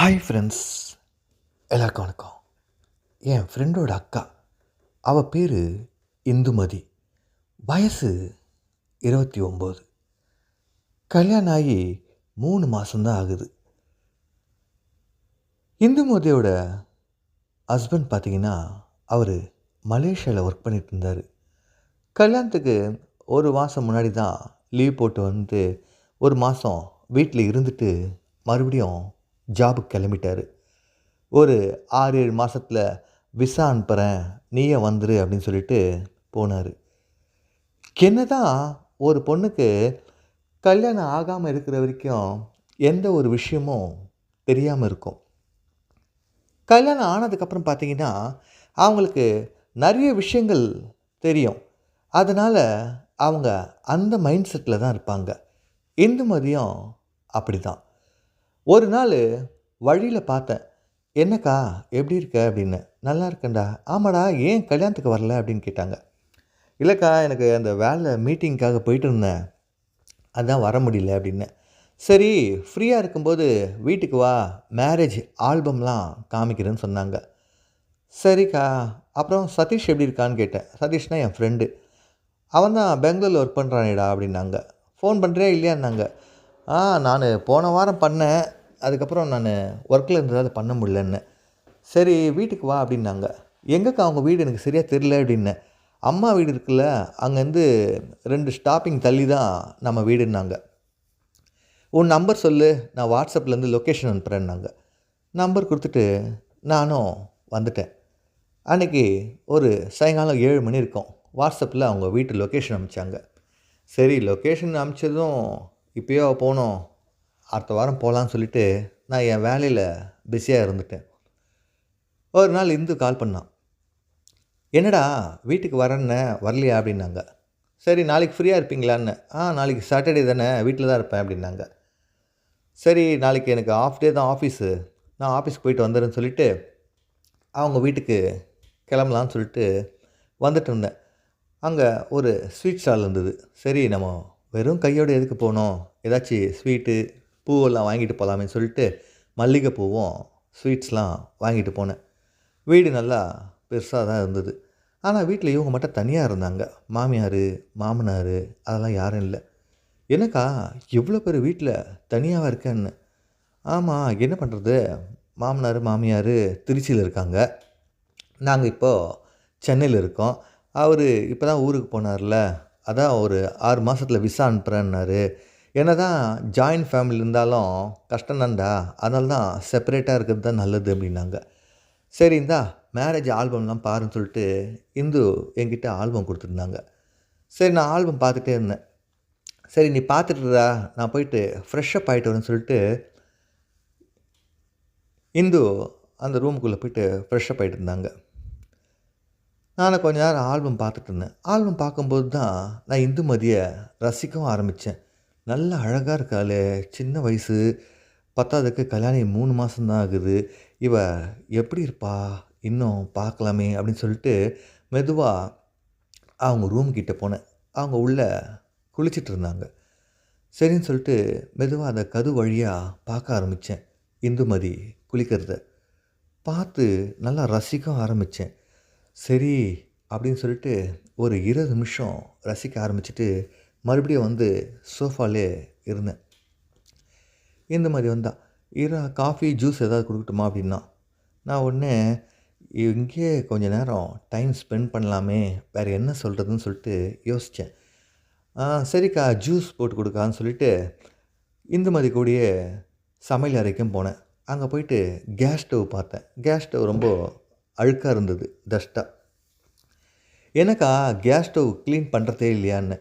Hi friends எல்லாருக்கும் வணக்கம். என் ஃப்ரெண்டோட அக்கா. அவள் பேர் இந்துமதி. வயசு இருபத்தி ஒம்பது. கல்யாணம் ஆகி மூணு மாதம்தான் ஆகுது. இந்துமதியோட ஹஸ்பண்ட் பார்த்தீங்கன்னா அவர் மலேசியாவில் ஒர்க் பண்ணிட்டு இருந்தார். கல்யாணத்துக்கு ஒரு மாதம் முன்னாடி தான் லீவ் போட்டு வந்து ஒரு மாதம் வீட்டில் இருந்துட்டு மறுபடியும் ஜாபுக்கு கிளம்பிட்டார். ஒரு ஆறு ஏழு மாதத்தில் விசா அனுப்புகிறேன் நீயே வந்துரு அப்படின்னு சொல்லிட்டு போனார். என்ன தான் ஒரு பொண்ணுக்கு கல்யாணம் ஆகாமல் இருக்கிற வரைக்கும் எந்த ஒரு விஷயமும் தெரியாமல் இருக்கும். கல்யாணம் ஆனதுக்கப்புறம் பார்த்தீங்கன்னா அவங்களுக்கு நிறைய விஷயங்கள் தெரியும். அதனால் அவங்க அந்த மைண்ட் செட்டில் தான் இருப்பாங்க. இந்து மதியம் அப்படி தான் ஒரு நாள் வழியில் பார்த்தேன். என்னக்கா எப்படி இருக்க? அப்படின்னு. நல்லா இருக்கேன்டா. ஆமாடா ஏன் கல்யாணத்துக்கு வரல? அப்படின்னு கேட்டாங்க. இல்லைக்கா எனக்கு அந்த வேலை மீட்டிங்க்காக போயிட்டு இருந்தேன். அதான் வர முடியல. அப்படின்னு. சரி ஃப்ரீயாக இருக்கும்போது வீட்டுக்கு வா. மேரேஜ் ஆல்பம்லாம் காமிக்கிறேன்னு சொன்னாங்க. சரிக்கா. அப்புறம் சதீஷ் எப்படி இருக்கான்னு கேட்டேன். சதீஷ்னா என் ஃப்ரெண்டு அவன் தான் பெங்களூரில் ஒர்க் பண்ணுறானேடா அப்படின்னாங்க. ஃபோன் பண்ணுறியா இல்லையான்னாங்க. ஆ நான் போன வாரம் பண்ணேன். அதுக்கப்புறம் நான் ஒர்க்கில் இருந்ததால் பண்ண முடியலன்னு. சரி வீட்டுக்கு வா அப்படின்னாங்க. எங்கக்கா அவங்க வீடு எனக்கு சரியாக தெரில அப்படின்னேன் அம்மா வீடு இருக்குல்ல அங்கேருந்து ரெண்டு ஸ்டாப்பிங் தள்ளி தான் நம்ம வீடுன்னாங்க. உன் நம்பர் சொல்லு நான் வாட்ஸ்அப்லேருந்து லொக்கேஷன் அனுப்புகிறேன்னாங்க நம்பர் கொடுத்துட்டு நானும் வந்துட்டேன். அன்றைக்கி ஒரு சாயங்காலம் ஏழு மணி இருக்கும். வாட்ஸ்அப்பில் அவங்க வீட்டு லொக்கேஷன் அனுப்பிச்சாங்க. சரி லொக்கேஷன் அனுப்பிச்சதும் இப்போயோ போனோம். அடுத்த வாரம் போகலான்னு சொல்லிட்டு நான் என் வேலையில் பிஸியாக இருந்துட்டேன். ஒரு நாள் இந்து கால் பண்ணான். என்னடா வீட்டுக்கு வரேன்னு வரலையா அப்படின்னாங்க. சரி நாளைக்கு ஃப்ரீயாக இருப்பீங்களான்னு. ஆ நாளைக்கு சாட்டர்டே தானே வீட்டில் தான் இருப்பேன் அப்படின்னாங்க. சரி நாளைக்கு எனக்கு ஆஃப் டே தான் ஆஃபீஸு நான் ஆஃபீஸ்க்கு போயிட்டு வந்துடுறேன்னு சொல்லிவிட்டு அவங்க வீட்டுக்கு கிளம்பலான்னு சொல்லிட்டு வந்துட்டு இருந்தேன். அங்கே ஒரு ஸ்வீட் ஸ்டால் இருந்தது. சரி நம்ம வெறும் கையோடு எதுக்கு போனோம்? ஏதாச்சும் ஸ்வீட்டு பூவெல்லாம் வாங்கிட்டு போகலாமே சொல்லிட்டு மல்லிகை பூவும் ஸ்வீட்ஸ்லாம் வாங்கிட்டு போனேன். வீடு நல்லா பெருசாக தான் இருந்தது. ஆனால் வீட்டில் இவங்க மட்டும் தனியாக இருந்தாங்க. மாமியார் மாமனார் அதெல்லாம் யாரும் இல்லை. எனக்கா இவ்வளோ பேர் வீட்டில் தனியாக இருக்கேன்னு. ஆமாம் என்ன பண்ணுறது மாமனார் மாமியார் திருச்சியில் இருக்காங்க. நாங்கள் இப்போது சென்னையில் இருக்கோம். அவர் இப்போ தான் ஊருக்கு போனார்ல. அதான் ஒரு ஆறு மாதத்தில் விசா அனுப்புகிறேன்னாரு என்ன தான் ஜாயின்ட் ஃபேமிலி இருந்தாலும் கஷ்டம்தான்டா அதனால தான் செப்பரேட்டாக இருக்கிறது தான் நல்லது அப்படின்னாங்க. சரி இந்தா மேரேஜ் ஆல்பம்லாம் பாருன்னு சொல்லிட்டு இந்து என்கிட்ட ஆல்பம் கொடுத்துருந்தாங்க. சரி நான் ஆல்பம் பார்த்துட்டே இருந்தேன். சரி நீ பார்த்துட்டுடா நான் போயிட்டு ஃப்ரெஷ்ஷப் ஆகிட்டு வரேன்னு சொல்லிட்டு இந்து அந்த ரூமுக்குள்ளே போயிட்டு ஃப்ரெஷ்ஷப் ஆகிட்டு இருந்தாங்க. நான் கொஞ்ச நேரம் ஆல்பம் பார்த்துட்டு இருந்தேன். ஆல்பம் பார்க்கும்போது தான் நான் இந்து மதியை ரசிக்கவும் ஆரம்பித்தேன் நல்ல அழகாக இருக்காளே. சின்ன வயசு. பத்தாவதுக்கு கல்யாணம் மூணு மாதம்தான் ஆகுது. இவ எப்படி இருப்பா? இன்னும் பார்க்கலாமே அப்படின்னு சொல்லிட்டு மெதுவாக அவங்க ரூம் கிட்டே போனேன். அவங்க உள்ளே குளிச்சிட்டு இருந்தாங்க. சரின்னு சொல்லிட்டு மெதுவாக அந்த கது வழியாக பார்க்க ஆரம்பித்தேன் இந்துமதி குளிக்கிறத. பார்த்து நல்லா ரசிக்க ஆரம்பித்தேன் சரி அப்படின்னு சொல்லிட்டு ஒரு இருபது நிமிஷம் ரசிக்க ஆரம்பிச்சிட்டு மறுபடியும் வந்து சோஃபாலே இருந்தேன். இந்த மாதிரி வந்தான் இரா காஃபி ஜூஸ் ஏதாவது கொடுக்கட்டுமா? அப்படின்னா நான் உடனே இங்கேயே கொஞ்ச நேரம் டைம் ஸ்பெண்ட் பண்ணலாமே வேறு என்ன சொல்கிறதுன்னு சொல்லிட்டு யோசித்தேன் சரிக்கா ஜூஸ் போட்டு கொடுக்கான்னு சொல்லிட்டு இந்த மாதிரி கூடிய சமையல் அறைக்கும் போனேன். அங்கே போயிட்டு கேஸ் ஸ்டவ் பார்த்தேன். கேஸ் ஸ்டவ் ரொம்ப அழுக்காக இருந்தது டஸ்ட்டாக எனக்கா கேஸ் ஸ்டவ் க்ளீன் பண்ணுறதே இல்லையான்னு?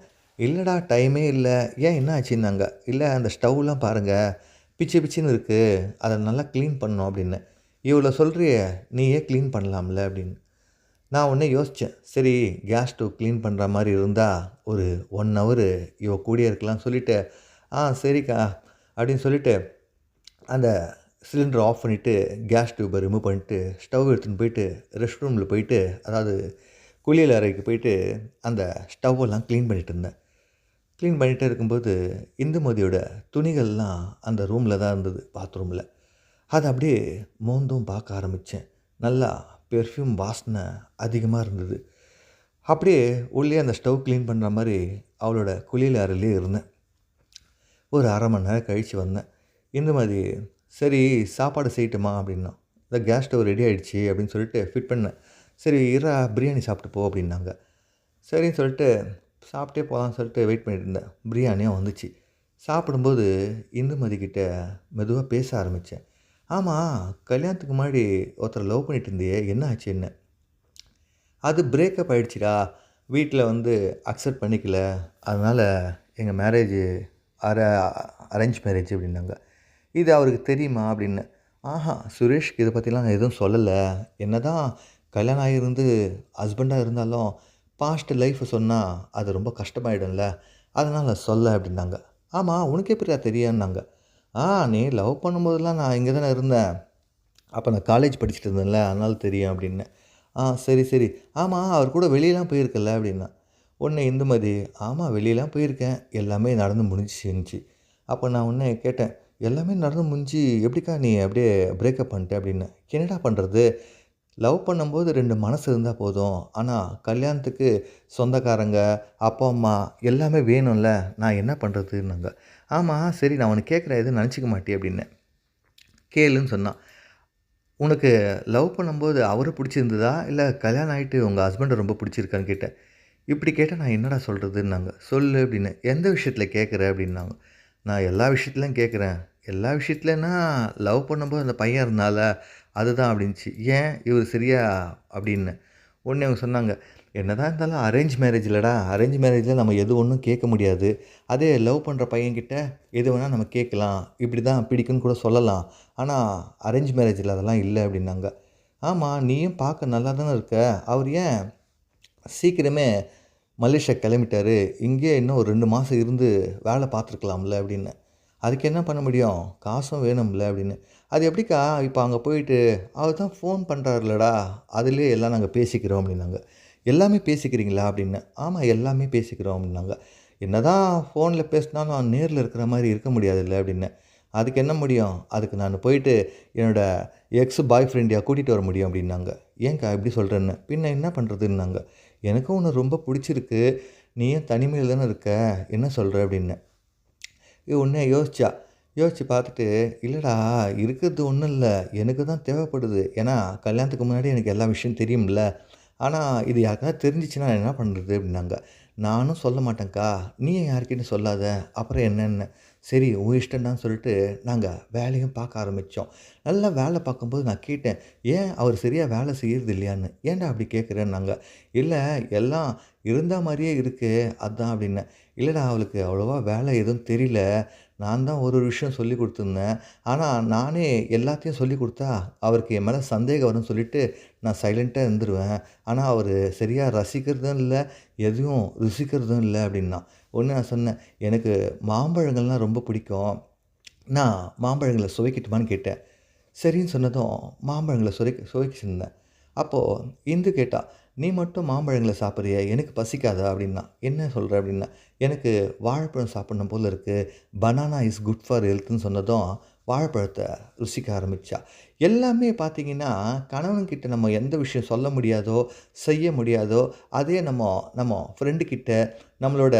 இல்லைடா டைமே இல்லை. ஏன் என்ன ஆச்சுன்னாங்க? இல்லை அந்த ஸ்டவ்லாம் பாருங்கள் பிச்சு பிச்சுன்னு இருக்குது அதை நல்லா க்ளீன் பண்ணணும் அப்படின்னு. இவ்வளோ சொல்கிறிய நீயே க்ளீன் பண்ணலாம்ல அப்படின்னு. நான் ஒன்றே யோசித்தேன் சரி கேஸ் ஸ்டவ் க்ளீன் பண்ணுற மாதிரி இருந்தால் ஒரு ஒன் ஹவர் இவ கூடிய இருக்கலாம்னு சொல்லிவிட்டு ஆ சரிக்கா அப்படின்னு சொல்லிவிட்டு அந்த சிலிண்டர் ஆஃப் பண்ணிவிட்டு கேஸ் டியூப்பை ரிமூவ் பண்ணிட்டு ஸ்டவ் எடுத்துன்னு போயிட்டு ரெஸ்ட் ரூமில் போயிட்டு அதாவது குளியல் அறைக்கு போயிட்டு அந்த ஸ்டவ்வெல்லாம் க்ளீன் பண்ணிகிட்டு இருந்தேன். க்ளீன் பண்ணிகிட்டே இருக்கும்போது இந்துமதியோட துணிகள்லாம் அந்த ரூமில் தான் இருந்தது பாத்ரூமில் அதை அப்படியே மோந்தும் பார்க்க ஆரம்பித்தேன் நல்லா பெர்ஃப்யூம் வாசனை அதிகமாக இருந்தது. அப்படியே உள்ளே அந்த ஸ்டவ் க்ளீன் பண்ணுற மாதிரி அவளோட குளியல் அறையிலே இருந்தேன். ஒரு அரை மணி நேரம் கழித்து வந்தேன். இந்துமதி சரி சாப்பாடு செய்யட்டுமா? அப்படின்னா இந்த கேஸ் ஸ்டவ் ரெடி ஆகிடுச்சி அப்படின்னு சொல்லிட்டு ஃபிட் பண்ணேன். சரி இரா பிரியாணி சாப்பிட்டு போ அப்படின்னாங்க. சரின்னு சொல்லிட்டு சாப்பிட்டே போகலான்னு சொல்லிட்டு வெயிட் பண்ணிட்டு இருந்தேன் பிரியாணியும் வந்துச்சு. சாப்பிடும்போது இந்துமதிக்கிட்ட மெதுவாக பேச ஆரம்பித்தேன் ஆமாம் கல்யாணத்துக்கு முன்னாடி ஒருத்தரை லவ் பண்ணிட்டு இருந்தியே என்ன ஆச்சு என்ன? அது பிரேக்கப் ஆகிடுச்சிடா வீட்டில் வந்து அக்செப்ட் பண்ணிக்கல அதனால் எங்கள் மேரேஜ் அர அரேஞ்ச் மேரேஜ் அப்படின்னாங்க. இது அவருக்கு தெரியுமா அப்படின்னு. ஆஹா சுரேஷ்க்கு இதை பற்றிலாம் எதுவும் சொல்லலை. என்ன தான் கல்யாணம் ஆகியிருந்து ஹஸ்பண்டாக இருந்தாலும் பாஸ்ட் லைஃப்பை சொன்னால் அது ரொம்ப கஷ்டமாயிடும்ல. அதனால் சொல்ல அப்படின்னாங்க. ஆமாம் உனக்கு எப்படியா தெரியான்னாங்க ஆ நீ லவ் பண்ணும்போதெல்லாம் நான் இங்கே தானே இருந்தேன். அப்போ நான் காலேஜ் படிச்சுட்டு இருந்தேன்ல அதனால தெரியும் அப்படின்னு. ஆ சரி சரி. ஆமாம் அவர் கூட வெளியெலாம் போயிருக்கல அப்படின்னா. உடனே இந்துமதி ஆமாம் வெளியெலாம் போயிருக்கேன். எல்லாமே நடந்து முடிஞ்சிச்சு. அப்போ நான் உடனே கேட்டேன் எல்லாமே நடந்து முடிஞ்சு எப்படிக்கா நீ அப்படியே பிரேக்கப் பண்ணிட்ட அப்படின்னு. என்னடா பண்ணுறது லவ் பண்ணும்போது ரெண்டு மனசு இருந்தால் போதும். ஆனால் கல்யாணத்துக்கு சொந்தக்காரங்க அப்பா அம்மா எல்லாமே வேணும்ல நான் என்ன பண்ணுறதுன்னாங்க ஆமாம் சரி நான் உனக்கு கேட்குறேன் எதுவும் நினச்சிக்க மாட்டேன் அப்படின்னு. கேளுன்னு சொன்னான். உனக்கு லவ் பண்ணும்போது அவரை பிடிச்சிருந்ததா? இல்லை கல்யாணம் ஆகிட்டு உங்கள் ஹஸ்பண்டை ரொம்ப பிடிச்சிருக்கான்னு கேட்டேன். இப்படி கேட்டால் நான் என்னடா சொல்கிறதுன்னாங்க சொல்லு அப்படின்னு. எந்த விஷயத்தில் கேட்குற அப்படின்னாங்க. நான் எல்லா விஷயத்துலையும் கேட்குறேன். எல்லா விஷயத்துலனா லவ் பண்ணும்போது அந்த பையன் இருந்தால அதுதான் அப்படின்ச்சு ஏன்? இவர் சரியா? அப்படின்னு. உடனே அவங்க சொன்னாங்க என்னதான் இருந்தாலும் அரேஞ்ச் மேரேஜ் இல்லைடா. அரேஞ்ச் மேரேஜில் நம்ம எது ஒன்றும் கேட்க முடியாது. அதே லவ் பண்ணுற பையன்கிட்ட எது வேணால் நம்ம கேட்கலாம். இப்படி தான் பிடிக்குன்னு கூட சொல்லலாம். ஆனால் அரேஞ்ச் மேரேஜில் அதெல்லாம் இல்லை அப்படின்னாங்க. ஆமாம் நீயும் பார்க்க நல்லா தானே இருக்க. அவர் ஏன் சீக்கிரமே மலேசியா கிளம்பிட்டாரு? இங்கே இன்னும் ஒரு ரெண்டு மாதம் இருந்து வேலை பார்த்துருக்கலாம்ல அப்படின்னு. அதுக்கு என்ன பண்ண முடியும்? காசும் வேணும்ல அப்படின்னு. அது எப்படிக்கா? இப்போ அங்கே போயிட்டு அவர் தான் ஃபோன் பண்ணுறாருலடா அதுலேயே எல்லாம் நாங்கள் பேசிக்கிறோம் அப்படின்னாங்க. எல்லாமே பேசிக்கிறீங்களா அப்படின்னு. ஆமாம் எல்லாமே பேசிக்கிறோம் அப்படின்னாங்க. என்ன தான் ஃபோனில் பேசினாலும் நேரில் இருக்கிற மாதிரி இருக்க முடியாதுல்ல அப்படின்னு. அதுக்கு என்ன முடியும்? அதுக்கு நான் போயிட்டு என்னோடய எக்ஸ் பாய் ஃப்ரெண்டையாக கூட்டிகிட்டு வர முடியும் அப்படின்னாங்க. ஏங்க்கா இப்படி சொல்கிறேன்னு பின்ன என்ன பண்ணுறதுன்னாங்க எனக்கும் ஒன்று ரொம்ப பிடிச்சிருக்கு. நீயும் தனிமையில் தானே இருக்க. என்ன சொல்கிற அப்படின்னு. இது ஒன்றே யோசிச்சா. யோசித்து பார்த்துட்டு இல்லைடா இருக்கிறது ஒன்றும் இல்லை. எனக்கு தான் தேவைப்படுது. ஏன்னா கல்யாணத்துக்கு முன்னாடி எனக்கு எல்லா விஷயம் தெரியும்ல. ஆனால் இது யாருக்காவது தெரிஞ்சிச்சுன்னா என்ன பண்ணுறது அப்படின்னாங்க. நானும் சொல்ல மாட்டேங்க்கா நீ யாருக்கிட்டும் சொல்லாத? அப்புறம் என்னென்ன? சரி உன் இஷ்டம்டான்னு சொல்லிட்டு நாங்கள் வேலையும் பார்க்க ஆரம்பித்தோம் நல்லா வேலை பார்க்கும்போது நான் கேட்டேன் ஏன் அவர் சரியாக வேலை செய்கிறது இல்லையான்னு? ஏன்டா அப்படி கேட்குறேன்னாங்க இல்லை எல்லாம் இருந்த மாதிரியே இருக்குது அதான் அப்படின்னேன். இல்லைடா அவளுக்கு அவ்வளோவா வேலை எதுவும் தெரியல. நான் தான் ஒரு ஒரு விஷயம் சொல்லி கொடுத்துருந்தேன். ஆனால் நானே எல்லாத்தையும் சொல்லி கொடுத்தா அவருக்கு என் மேலே சந்தேகம் வரும்னு சொல்லிவிட்டு நான் சைலண்ட்டாக இருந்துருவேன். ஆனால் அவர் சரியாக ரசிக்கிறதும் இல்லை எதுவும் ருசிக்கிறதும் இல்லை அப்படின்னா. ஒன்று நான் சொன்னேன் எனக்கு மாம்பழங்கள்லாம் ரொம்ப பிடிக்கும். நான் மாம்பழங்களை சுவைக்கட்டுமான்னு கேட்டேன். சரின்னு சொன்னதும் மாம்பழங்களை சுவைக்க சுவைக்கிச்சிருந்தேன் அப்போது இந்து கேட்டா நீ மட்டும் மாம்பழங்களை சாப்பிட்றிய? எனக்கு பசிக்காதா? அப்படின்னா என்ன சொல்கிற அப்படின்னா எனக்கு வாழைப்பழம் சாப்பிடணும் போல் இருக்குது பனானா இஸ் குட் ஃபார் ஹெல்த்துன்னு சொன்னதும் வாழைப்பழத்தை ருசிக்க ஆரம்பித்தா எல்லாமே பார்த்திங்கன்னா கணவன்கிட்ட நம்ம எந்த விஷயம் சொல்ல முடியாதோ செய்ய முடியாதோ அதே நம்ம நம்ம ஃப்ரெண்டுக்கிட்ட நம்மளோட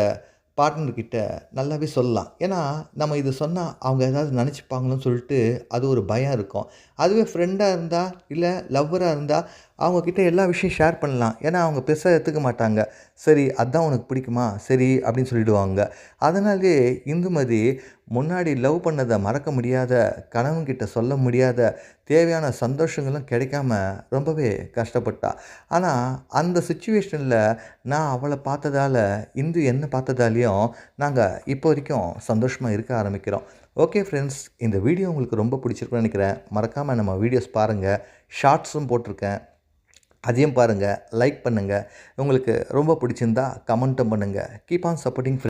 பார்ட்னர்கிட்ட நல்லாவே சொல்லலாம். ஏன்னா நம்ம இது சொன்னால் அவங்க ஏதாவது நினச்சிப்பாங்களோன்னு சொல்லிட்டு அது ஒரு பயம் இருக்கும். அதுவே ஃப்ரெண்டாக இருந்தால் இல்லை லவ்வராக இருந்தால் அவங்கக்கிட்ட எல்லா விஷயம் ஷேர் பண்ணலாம். ஏன்னா அவங்க பெருசாக எடுத்துக்க மாட்டாங்க. சரி அதான் உனக்கு பிடிக்குமா? சரி அப்படின்னு சொல்லிவிடுவாங்க அதனாலே இந்துமதி முன்னாடி லவ் பண்ணதை மறக்க முடியாத கணவன்கிட்ட சொல்ல முடியாத தேவையான சந்தோஷங்களும் கிடைக்காம ரொம்பவே கஷ்டப்பட்டா. ஆனால் அந்த சுச்சுவேஷனில் நான் அவளை பார்த்ததால இந்து என்ன பார்த்ததாலையும் நாங்கள் இப்போ வரைக்கும் சந்தோஷமாக இருக்க ஆரம்பிக்கிறோம். ஓகே ஃப்ரெண்ட்ஸ் இந்த வீடியோ உங்களுக்கு ரொம்ப பிடிச்சிருக்குன்னு நினைக்கிறேன். மறக்காமல் நம்ம வீடியோஸ் பாருங்கள் ஷார்ட்ஸும் போட்டிருக்கேன். அதையும் பாருங்கள் லைக் பண்ணுங்கள் உங்களுக்கு ரொம்ப பிடிச்சிருந்தா கமெண்ட்டும் பண்ணுங்கள் கீப் ஆன் சப்போர்ட்டிங்